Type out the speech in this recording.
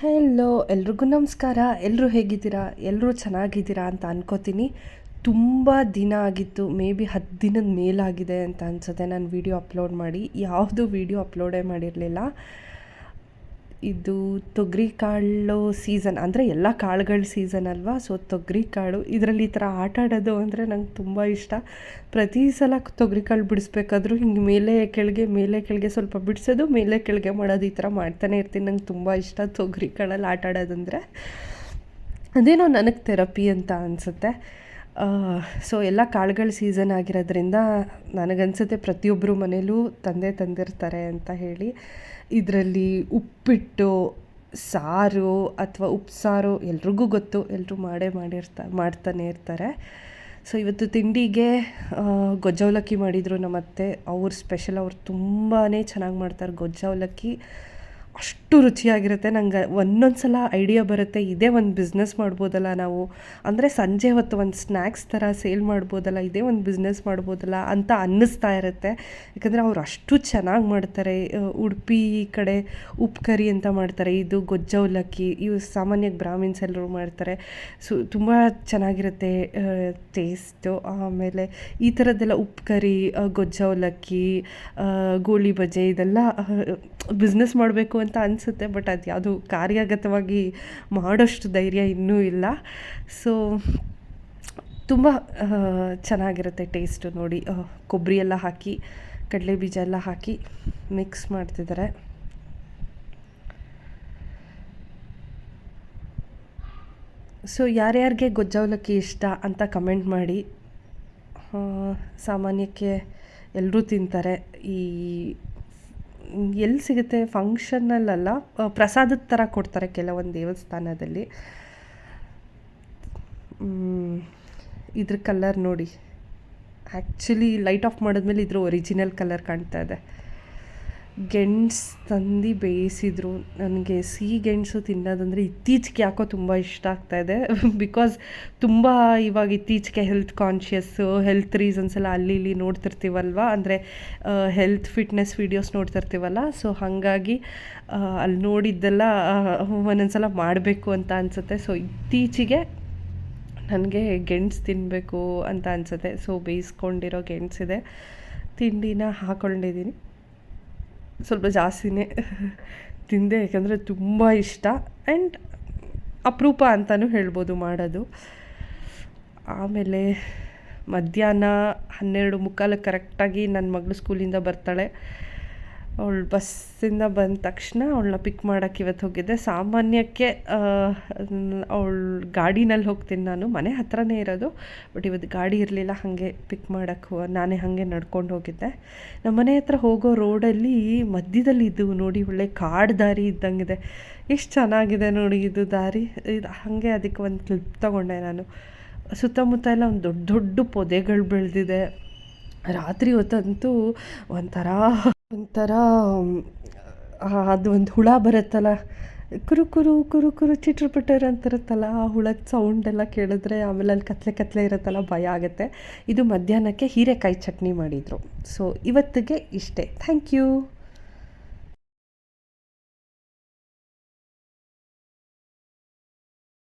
Hello ಎಲ್ರಿಗೂ ನಮಸ್ಕಾರ. ಎಲ್ಲರೂ ಹೇಗಿದ್ದೀರಾ? ಎಲ್ಲರೂ ಚೆನ್ನಾಗಿದ್ದೀರಾ ಅಂತ ಅನ್ಕೋತೀನಿ. ತುಂಬ ದಿನ ಆಗಿತ್ತು. ಮೇ ಬಿ ಹತ್ತು ದಿನದ ಮೇಲಾಗಿದೆ ಅಂತ ಅನ್ಸುತ್ತೆ. ನಾನು ವೀಡಿಯೋ ಅಪ್ಲೋಡ್ ಮಾಡಿ. ಯಾವುದು ವೀಡಿಯೋ ಅಪ್ಲೋಡೇ ಮಾಡಿರಲಿಲ್ಲ. ಇದು ತೊಗರಿ ಕಾಳು ಸೀಸನ್ ಅಂದರೆ ಎಲ್ಲ ಕಾಳುಗಳ ಸೀಸನ್ ಅಲ್ವಾ? ಸೊ ತೊಗರಿ ಕಾಳು, ಇದರಲ್ಲಿ ಈ ಥರ ಆಟ ಆಡೋದು ಅಂದರೆ ನಂಗೆ ತುಂಬ ಇಷ್ಟ. ಪ್ರತಿ ಸಲ ತೊಗರಿ ಕಾಳು ಬಿಡಿಸ್ಬೇಕಾದ್ರೂ ಹಿಂಗೆ ಮೇಲೆ ಕೆಳಗೆ ಮೇಲೆ ಕೆಳಗೆ ಸ್ವಲ್ಪ ಬಿಡಿಸೋದು, ಮೇಲೆ ಕೆಳಗೆ ಮಾಡೋದು ಈ ಥರ ಮಾಡ್ತಾನೆ ಇರ್ತೀನಿ. ನಂಗೆ ತುಂಬ ಇಷ್ಟ ತೊಗರಿ ಕಾಳಲ್ಲಿ ಆಟ ಆಡೋದಂದರೆ. ಅದೇನೋ ನನಗೆ ಥೆರಪಿ ಅಂತ ಅನಿಸುತ್ತೆ. ಸೊ ಎಲ್ಲ ಕಾಳುಗಳ ಸೀಸನ್ ಆಗಿರೋದ್ರಿಂದ ನನಗನ್ಸುತ್ತೆ ಪ್ರತಿಯೊಬ್ಬರು ಮನೇಲೂ ತಂದೆ ತಂದಿರ್ತಾರೆ ಅಂತ ಹೇಳಿ. ಇದರಲ್ಲಿ ಉಪ್ಪಿಟ್ಟು, ಸಾರು ಅಥವಾ ಉಪ್ಸಾರು ಎಲ್ರಿಗೂ ಗೊತ್ತು. ಎಲ್ಲರೂ ಮಾಡೇ ಮಾಡಿರ್ತಾ, ಮಾಡ್ತಾನೆ ಇರ್ತಾರೆ. ಸೊ ಇವತ್ತು ತಿಂಡಿಗೆ ಗೊಜ್ಜ ಅವಲಕ್ಕಿ ಮಾಡಿದರು ನಮ್ಮ ಅತ್ತೆ ಅವ್ರ ಸ್ಪೆಷಲ್ ಅವ್ರು ತುಂಬಾ ಚೆನ್ನಾಗಿ ಮಾಡ್ತಾರೆ ಗೊಜ್ಜ ಅವಲಕ್ಕಿ ಅಷ್ಟು ರುಚಿಯಾಗಿರುತ್ತೆ. ನಂಗೆ ಒಂದೊಂದು ಸಲ ಐಡಿಯಾ ಬರುತ್ತೆ. ಇದೇ ಒಂದು ಬಿಸ್ನೆಸ್ ಮಾಡ್ಬೋದಲ್ಲ ನಾವು. ಅಂದರೆ ಸಂಜೆ ಹೊತ್ತು ಒಂದು ಸ್ನ್ಯಾಕ್ಸ್ ಥರ ಸೇಲ್ ಮಾಡ್ಬೋದಲ್ಲ. ಇದೇ ಒಂದು ಬಿಸ್ನೆಸ್ ಮಾಡ್ಬೋದಲ್ಲ ಅಂತ ಅನ್ನಿಸ್ತಾ ಇರುತ್ತೆ. ಯಾಕಂದರೆ ಅವ್ರು ಅಷ್ಟು ಚೆನ್ನಾಗಿ ಮಾಡ್ತಾರೆ. ಉಡುಪಿ ಕಡೆ ಉಪ್ಪು ಅಂತ ಮಾಡ್ತಾರೆ. ಇದು ಗೊಜ್ಜ ಅವಲಕ್ಕಿ, ಇವು ಸಾಮಾನ್ಯ ಬ್ರಾಹ್ಮಿನ್ಸ್ ಎಲ್ಲರೂ ಮಾಡ್ತಾರೆ. ಸೊ, ತುಂಬ ಚೆನ್ನಾಗಿರುತ್ತೆ ಟೇಸ್ಟು ಆಮೇಲೆ ಈ ಥರದ್ದೆಲ್ಲ ಉಪ್ಪು ಕರಿ ಗೊಜ್ಜ ಗೋಳಿ ಬಜೆ ಇದೆಲ್ಲ ಬಿಸ್ನೆಸ್ ಮಾಡಬೇಕು ಅಂತ ಅನಿಸುತ್ತೆ ಬಟ್ ಅದು ಯಾವುದು ಕಾರ್ಯಗತವಾಗಿ ಮಾಡೋಷ್ಟು ಧೈರ್ಯ ಇನ್ನೂ ಇಲ್ಲ. ಸೊ ತುಂಬ ಚೆನ್ನಾಗಿರುತ್ತೆ ಟೇಸ್ಟು ನೋಡಿ. ಕೊಬ್ಬರಿ ಎಲ್ಲ ಹಾಕಿ, ಕಡಲೆ ಬೀಜ ಎಲ್ಲ ಹಾಕಿ ಮಿಕ್ಸ್ ಮಾಡ್ತಿದ್ದಾರೆ ಸೊ ಯಾರ್ಯಾರಿಗೆ ಗೊಜ್ಜವಲಕ್ಕಿ ಇಷ್ಟ ಅಂತ ಕಮೆಂಟ್ ಮಾಡಿ. ಸಾಮಾನ್ಯಕ್ಕೆ ಎಲ್ಲರೂ ತಿಂತಾರೆ. ಈ ಎಲ್ಲಿ ಸಿಗುತ್ತೆ? ಫಂಕ್ಷನಲ್ಲಲ್ಲ ಪ್ರಸಾದದ ಥರ ಕೊಡ್ತಾರೆ ಕೆಲವೊಂದು ದೇವಸ್ಥಾನದಲ್ಲಿ. ಇದ್ರ ಕಲರ್ ನೋಡಿ. ಆ್ಯಕ್ಚುಲಿ ಲೈಟ್ ಆಫ್ ಮಾಡಿದ್ಮೇಲೆ ಇದ್ರ ಒರಿಜಿನಲ್ ಕಲರ್ ಕಾಣ್ತಾ ಇದೆ. ಗೆಣಸು ತಂದು ಬೇಯಿಸಿದ್ರು. ನನಗೆ ಸಿಹಿ ಗೆಣಸು ತಿನ್ನೋದಂದರೆ ಇತ್ತೀಚೆಗೆ ಯಾಕೋ ತುಂಬ ಇಷ್ಟ ಆಗ್ತಾ ಇದೆ. ಬಿಕಾಸ್ ತುಂಬ ಇವಾಗ ಇತ್ತೀಚೆಗೆ ಹೆಲ್ತ್ ಕಾನ್ಷಿಯಸ್ಸು ಹೆಲ್ತ್ ರೀಸನ್ಸ್ ಎಲ್ಲ ಅಲ್ಲಿ ಇಲ್ಲಿ ನೋಡ್ತಿರ್ತೀವಲ್ವ? ಅಂದರೆ ಹೆಲ್ತ್ ಫಿಟ್ನೆಸ್ ವೀಡಿಯೋಸ್ ನೋಡ್ತಿರ್ತೀವಲ್ಲ? ಸೊ ಹಾಗಾಗಿ ಅಲ್ಲಿ ನೋಡಿದ್ದೆಲ್ಲ ಒಂದೊಂದ್ಸಲ ಮಾಡಬೇಕು ಅಂತ ಅನಿಸುತ್ತೆ. ಸೊ ಇತ್ತೀಚೆಗೆ ನನಗೆ ಗೆಣಸು ತಿನ್ನಬೇಕು ಅಂತ ಅನಿಸುತ್ತೆ. ಸೊ ಬೇಯಿಸ್ಕೊಂಡಿರೋ ಗೆಣಸಿದೆ. ತಿಂಡಿನ ಹಾಕ್ಕೊಂಡಿದ್ದೀನಿ ಸ್ವಲ್ಪ ಜಾಸ್ತಿನೇ ತಿಂದೆ, ಯಾಕಂದರೆ ತುಂಬ ಇಷ್ಟ. ಆ್ಯಂಡ್ ಅಪರೂಪ ಅಂತಲೂ ಹೇಳ್ಬೋದು ಮಾಡೋದು. ಆಮೇಲೆ ಮಧ್ಯಾಹ್ನ ಹನ್ನೆರಡು ಮುಕ್ಕಾಲು ಕರೆಕ್ಟಾಗಿ ನನ್ನ ಮಗಳು ಸ್ಕೂಲಿಂದ ಬರ್ತಾಳೆ. ಅವಳು ಬಸ್ಸಿಂದ ಬಂದ ತಕ್ಷಣ ಅವಳನ್ನ ಪಿಕ್ ಮಾಡೋಕ್ಕೆ ಇವತ್ತು ಹೋಗಿದ್ದೆ. ಸಾಮಾನ್ಯಕ್ಕೆ ಅವಳು ಗಾಡಿನಲ್ಲಿ ಹೋಗ್ತೀನಿ ನಾನು. ಮನೆ ಹತ್ರನೇ ಇರೋದು. ಬಟ್ ಇವತ್ತು ಗಾಡಿ ಇರಲಿಲ್ಲ, ಹಾಗೆ ಪಿಕ್ ಮಾಡೋಕ್ಕೆ ನಾನೇ ಹಾಗೆ ನಡ್ಕೊಂಡು ಹೋಗಿದ್ದೆ. ನಮ್ಮ ಮನೆ ಹತ್ರ ಹೋಗೋ ರೋಡಲ್ಲಿ ಮಧ್ಯದಲ್ಲಿ ಇದ್ದು ನೋಡಿ, ಒಳ್ಳೆ ಕಾಡು ದಾರಿ ಇದ್ದಂಗಿದೆ. ಎಷ್ಟು ಚೆನ್ನಾಗಿದೆ ನೋಡಿ ಇದು ದಾರಿ. ಇದು, ಹಾಗೆ ಅದಕ್ಕೆ ಒಂದು ಕ್ಲಿಪ್ ತೊಗೊಂಡೆ ನಾನು. ಸುತ್ತಮುತ್ತ ಎಲ್ಲ ಒಂದು ದೊಡ್ಡ ದೊಡ್ಡ ಪೊದೆಗಳು ಬೆಳೆದಿದೆ. ರಾತ್ರಿ ಹೊತ್ತಂತೂ ಒಂಥರ ಒಂಥರ ಅದು ಒಂದು ಹುಳ ಬರುತ್ತಲ್ಲ, ಕುರು ಕುರು ಕುರು ಕುರು ಚಿಟ್ರು ಅಂತಿರುತ್ತಲ್ಲ, ಆ ಹುಳದ ಸೌಂಡೆಲ್ಲ ಕೇಳಿದ್ರೆ ಆಮೇಲೆ ಅಲ್ಲಿ ಕತ್ಲೆ ಕತ್ಲೆ ಇರುತ್ತಲ್ಲ, ಭಯ ಆಗುತ್ತೆ. ಇದು ಮಧ್ಯಾಹ್ನಕ್ಕೆ ಹೀರೆಕಾಯಿ ಚಟ್ನಿ ಮಾಡಿದರು. ಸೊ ಇವತ್ತಿಗೆ ಇಷ್ಟೇ. Thank you